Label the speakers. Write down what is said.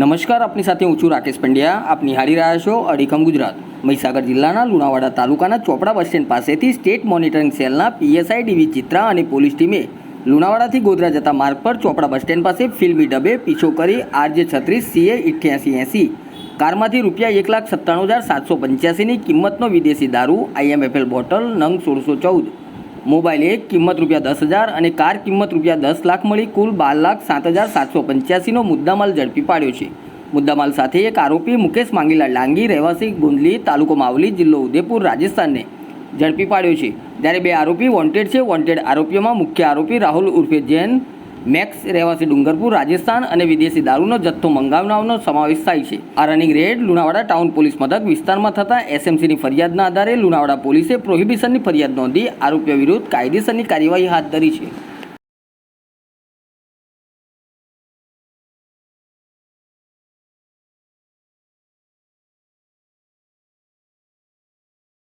Speaker 1: નમસ્કાર, આપની સાથે હું છું રાકેશ પંડ્યા. આપ નિહાળી રહ્યા છો અડીખમ ગુજરાત. મહીસાગર જિલ્લાના લુણાવાડા તાલુકાના ચોપડા બસ સ્ટેન્ડ પાસેથી સ્ટેટ મોનિટરિંગ સેલના પીએસઆઈ ડીવી ચિત્રા અને પોલીસ ટીમે લુણાવાડાથી ગોધરા જતા માર્ગ પર ચોપડા બસ સ્ટેન્ડ પાસે ફિલ્મી ડબે પીછો કરી આરજે છત્રીસ, સીએ ઇઠ્યાસી, એંસી. કારમાંથી રૂપિયા એક લાખ સત્તાણું હજાર સાતસો પંચ્યાસીની કિંમતનો વિદેશી દારૂ, આઈએમએફએલ બોટલ, નંગ સોળસો ચૌદ. મોબાઈલ એક, કિંમત રૂપિયા દસ હજાર અને કાર કિંમત રૂપિયા દસ લાખ મળી, કુલ બાર લાખ સાત હજાર સાતસો પંચ્યાસીનો મુદ્દામાલ ઝડપી પાડ્યો છે. મુદ્દામાલ સાથે એક આરોપી મુકેશ માંગીલાલ ડાંગી, રહેવાસી ગુંદલી તાલુકો માવલી, જિલ્લો ઉદયપુર રાજસ્થાનને ઝડપી પાડ્યો છે. જ્યારે બે આરોપી વોન્ટેડ છે વોન્ટેડ આરોપીઓમાં મુખ્ય આરોપી રાહુલ ઉર્ફે જૈન મેક્સ રહેવાસી ડુંગરપુર, રાજસ્થાન અને વિદેશી દારૂનો જથ્થો મંગાવનારનો સમાવેશ થાય છે. આ running raid Lunawada town police મથક વિસ્તારમાં થતા એસએમસીની ફરિયાદના આધારે લુણાવાડા પોલીસે પ્રોહિબિશનની ફરિયાદ નોંધી આરોપીઓ વિરુદ્ધ કાયદેસરની કાર્યવાહી હાથ ધરી છે.